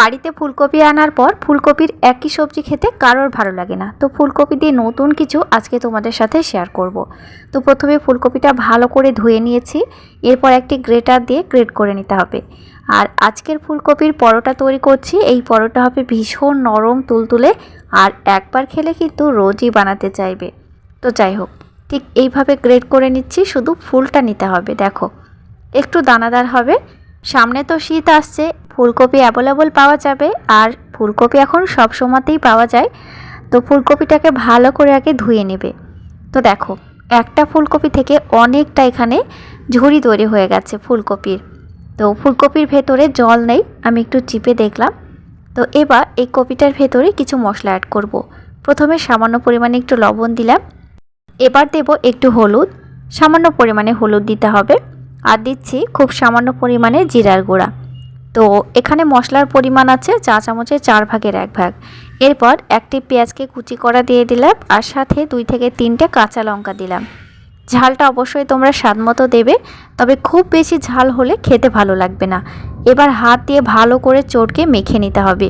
বাড়িতে ফুলকপি আনার পর ফুলকপির একই সবজি খেতে কারোর ভালো লাগে না। তো ফুলকপি দিয়ে নতুন কিছু আজকে তোমাদের সাথে শেয়ার করব। তো প্রথমে ফুলকপিটা ভালো করে ধুয়ে নিয়েছি, এরপর একটি গ্রেটার দিয়ে গ্রেট করে নিতে হবে। আর আজকের ফুলকপির পরোটা তৈরি করছি, এই পরোটা হবে ভীষণ নরম তুলতুলে আর একবার খেলে কিন্তু রোজই বানাতে চাইবে। তো যাই হোক, ঠিক এইভাবে গ্রেট করে নিচ্ছি, শুধু ফুলটা নিতে হবে, দেখো। একটু দানাদার হবে সামনে তো শীত আসছে, ফুলকপি অ্যাভেলেবল পাওয়া যাবে, আর ফুলকপি এখন সব সময়তেই পাওয়া যায়। তো ফুলকপিটাকে ভালো করে আগে ধুয়ে নেবে। তো দেখো, একটা ফুলকপি থেকে অনেকটা এখানে ঝুড়ি তৈরি হয়ে গেছে ফুলকপির। তো ফুলকপির ভেতরে জল নেই, আমি একটু চিপে দেখলাম। তো এবার এই কপিটার ভেতরে কিছু মশলা অ্যাড করব। প্রথমে সামান্য পরিমাণে একটু লবণ দিলাম। এবার দেব একটু হলুদ। সামান্য পরিমাণে হলুদ দিতে হবে। আর দিচ্ছি খুব সামান্য পরিমাণে জিরার গুঁড়া। তো এখানে মশলার পরিমাণ আছে চা চামচের চার ভাগের এক ভাগ। এরপর একটি পেঁয়াজকে কুচি করা দিয়ে দিলাম আর সাথে দুই থেকে তিনটে কাঁচা লঙ্কা দিলাম। ঝালটা অবশ্যই তোমরা স্বাদ মতো দেবে, তবে খুব বেশি ঝাল হলে খেতে ভালো লাগবে না। এবার হাত দিয়ে ভালো করে চটকে মেখে নিতে হবে।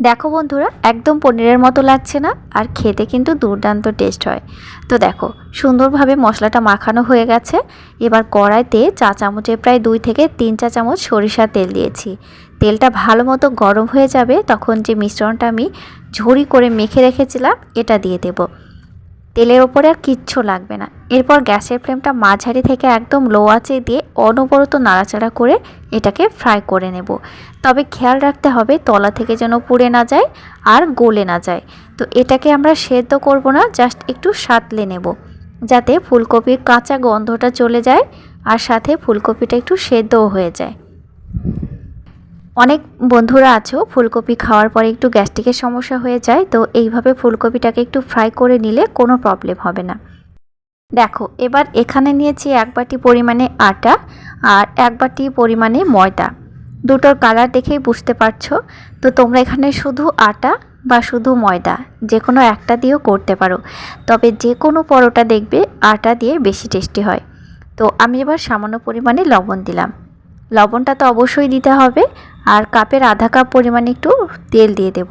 দেখো বন্ধুরা, একদম পনিরের মতো লাগছে না, আর খেতে কিন্তু দুর্দান্ত টেস্ট হয়। তো দেখো, সুন্দরভাবে মশলাটা মাখানো হয়ে গেছে। এবার কড়াইতে চা চামচে প্রায় দুই থেকে তিন চা চামচ সরিষা তেল দিয়েছি। তেলটা ভালো মতো গরম হয়ে যাবে, তখন যে মিশ্রণটা আমি ঝুড়ি করে মেখে রেখেছিলাম, এটা দিয়ে দেবো। তেলের ওপরে আর কিচ্ছু লাগবে না। এরপর গ্যাসের ফ্লেমটা মাঝারি থেকে একদম লো আঁচে দিয়ে অনবরত নাড়াচাড়া করে এটাকে ফ্রাই করে নেব। তবে খেয়াল রাখতে হবে তলা থেকে যেন পুড়ে না যায় আর গলে না যায়। তো এটাকে আমরা সেদ্ধ করব না জাস্ট একটু সাতলে নেব। যাতে ফুলকপির কাঁচা গন্ধটা চলে যায় আর সাথে ফুলকপিটা একটু সেদ্ধও হয়ে যায়। অনেক বন্ধুরা আছো ফুলকপি খাওয়ার পরে একটু গ্যাস্ট্রিকের সমস্যা হয়ে যায়, তো এইভাবে ফুলকপিটাকে একটু ফ্রাই করে নিলে কোনো প্রবলেম হবে না। দেখো, এবার এখানে নিয়েছি এক বাটি পরিমাণে আটা আর এক বাটি পরিমাণে ময়দা। দুটোর কালার দেখেই বুঝতে পারছ। তো তোমরা এখানে শুধু আটা বা শুধু ময়দা যে কোনো একটা দিয়েও করতে পারো। তবে যে কোনো পরোটা দেখবে আটা দিয়ে বেশি টেস্টি হয়। তো আমি এবার সামান্য পরিমাণে লবণ দিলাম। লবণটা তো অবশ্যই দিতে হবে। আর কাপের আধা কাপ পরিমাণ একটু তেল দিয়ে দেব।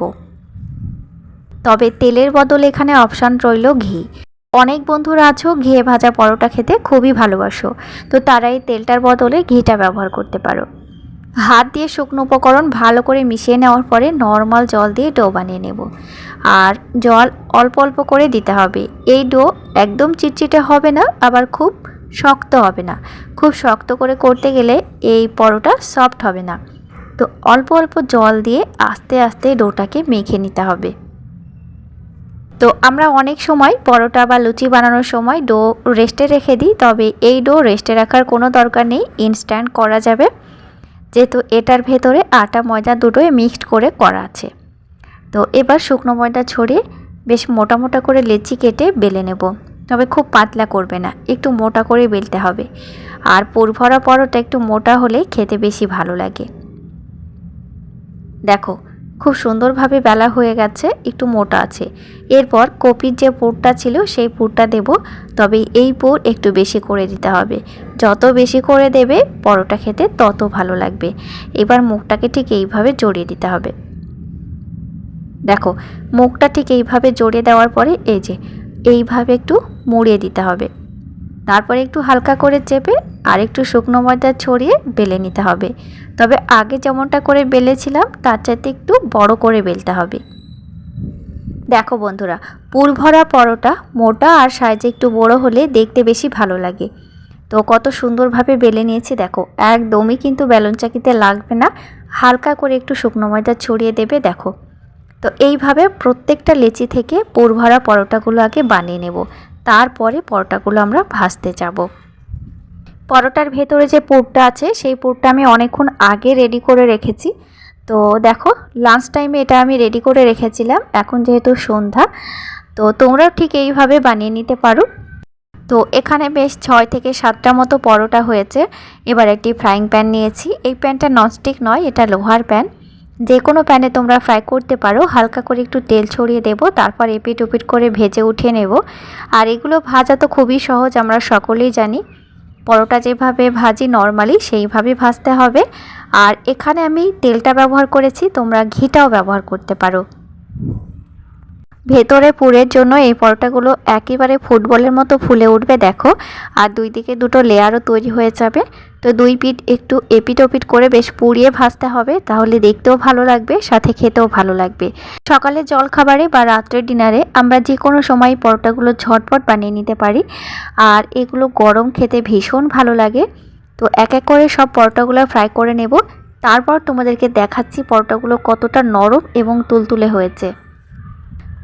তবে তেলের বদলে এখানে অপশান রইল ঘি। অনেক বন্ধুরা আছো ঘিয়ে ভাজা পরোটা খেতে খুবই ভালোবাসো। তো তারা এই তেলটার বদলে ঘিটা ব্যবহার করতে পারো। হাত দিয়ে শুকনো উপকরণ ভালো করে মিশিয়ে নেওয়ার পরে নর্মাল জল দিয়ে ডো বানিয়ে নেব। আর জল অল্প অল্প করে দিতে হবে। এই ডো একদম চিটচিটে হবে না, আবার খুব শক্ত হবে না। খুব শক্ত করে করতে গেলে এই পরোটা সফট হবে না। তো অল্প অল্প জল দিয়ে আস্তে আস্তে ডোটাকে মেখে নিতে হবে। তো আমরা অনেক সময় পরোটা বা লুচি বানানোর সময় ডো রেস্টে রেখে দিই, তবে এই ডো রেস্টে রাখার কোনো দরকার নেই ইনস্ট্যান্ট করা যাবে। যেহেতু এটার ভেতরে আটা, ময়দা দুটোই মিক্সড করে করা আছে। তো এবার শুকনো ময়দা ছড়িয়ে বেশ মোটা মোটা করে লেচি কেটে বেলে নেব। তবে খুব পাতলা করবে না, একটু মোটা করে বেলতে হবে। আর পুরভরা পরোটা একটু মোটা হলে খেতে বেশি ভালো লাগে। দেখো, খুব সুন্দরভাবে বেলা হয়ে গেছে, একটু মোটা আছে। এরপর কপির যে পুরটা ছিল, সেই পুরটা দেব, তবে এই পুর একটু বেশি করে দিতে হবে। যত বেশি করে দেবে, পরোটা খেতে তত ভালো লাগবে। এবার মুখটাকে ঠিক এইভাবে জড়িয়ে দিতে হবে। দেখো, মুখটা ঠিক এইভাবে জড়িয়ে দেওয়ার পরে, এই যে, এইভাবে একটু মুড়িয়ে দিতে হবে। তারপরে একটু হালকা করে চেপে আর একটু শুকনো ময়দা ছড়িয়ে বেলে নিতে হবে। তবে আগে যেমনটা করে বেলেছিলাম, তার চাইতে একটু বড় করে বেলতে হবে। দেখো বন্ধুরা, পুরভরা পরোটা মোটা আর সাইজে একটু বড় হলে দেখতে বেশি ভালো লাগে। তো কত সুন্দরভাবে বেলে নিয়েছি, দেখো। একদমই কিন্তু বেলন চাকিতে লাগবে না। হালকা করে একটু শুকনো ময়দা ছড়িয়ে দেবে, দেখো। তো এইভাবে প্রত্যেকটা লেচি থেকে পুরভরা পরোটাগুলো আগে বানিয়ে নেব। তারপরে পরোটাগুলো আমরা ভাজতে যাব। পরোটার ভেতরে যে পুরটা আছে, সেই পুরটা আমি অনেকক্ষণ আগে রেডি করে রেখেছি। তো দেখো লাঞ্চ টাইমে এটা আমি রেডি করে রেখেছিলাম। এখন যেহেতু সন্ধ্যা, তো তোমরাও ঠিক এইভাবে বানিয়ে নিতে পারো। তো এখানে বেশ ছয় থেকে সাতটা মতো পরোটা হয়েছে। এবার একটি ফ্রাইং প্যান নিয়েছি। এই প্যানটা ননস্টিক নয়, এটা লোহার প্যান যে কোনো প্যানে তোমরা ফ্রাই করতে পারো। হালকা করে একটু তেল ছড়িয়ে দেব, তারপর এপিট ওপিট করে ভেজে উঠিয়ে নেব। আর এগুলো ভাজা তো খুবই সহজ, আমরা সকলেই জানি। পরোটা যেভাবে ভাজি নর্মালি সেইভাবে ভাজতে হবে। আর এখানে আমি তেলটা ব্যবহার করেছি, তোমরা ঘিটাও ব্যবহার করতে পারো। ভেতরে পুরের জন্য এই পরোটাগুলো একেবারে ফুটবলের মতো ফুলে উঠবে, দেখো। আর দুই দিকে দুটো লেয়ারও তৈরি হয়ে যাবে। তো দুই পিঠ একটু এপিট ওপিট করে বেশ পুড়িয়ে ভাজতে হবে, তাহলে দেখতেও ভালো লাগবে, সাথে খেতেও ভালো লাগবে। সকালে জল খাবারে বা রাত্রের ডিনারে আমরা যে কোনো সময় পরোটাগুলো ঝটপট বানিয়ে নিতে পারি। আর এগুলো গরম খেতে ভীষণ ভালো লাগে। তো এক এক করে সব পরোটাগুলো ফ্রাই করে নেব। তারপর তোমাদেরকে দেখাচ্ছি পরোটাগুলো কতটা নরম এবং তুলতুলে হয়েছে।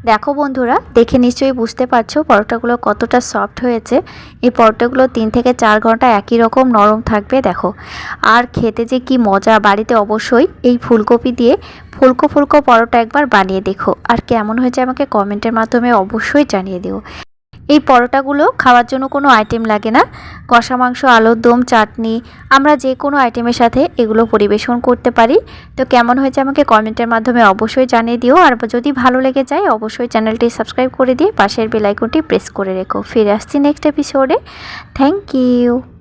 দেখো বন্ধুরা, দেখে নিশ্চয়ই বুঝতে পারছ পরোটাগুলো কতটা সফট হয়েছে। এই পরোটাগুলো তিন থেকে চার ঘণ্টা একই রকম নরম থাকবে, দেখো। আর খেতে যে কি মজা, বাড়িতে অবশ্যই এই ফুলকপি দিয়ে ফুলকো ফুলকো পরোটা একবার বানিয়ে দেখো। আর কেমন হয়েছে আমাকে কমেন্টের মাধ্যমে অবশ্যই জানিয়ে দিও। এই পরোটাগুলো খাওয়ার জন্য কোনো আইটেম লাগে না। কষা মাংস, আলুর দম, চাটনি, আমরা যে কোনো আইটেমের সাথে এগুলো পরিবেশন করতে পারি। তো কেমন হয়েছে আমাকে কমেন্টের মাধ্যমে অবশ্যই জানিয়ে দিও। আর যদি ভালো লেগে যায়, অবশ্যই চ্যানেলটি সাবস্ক্রাইব করে দিয়ে পাশের বেলাইকনটি প্রেস করে রেখো। ফিরে আসছি নেক্সট এপিসোডে থ্যাংক ইউ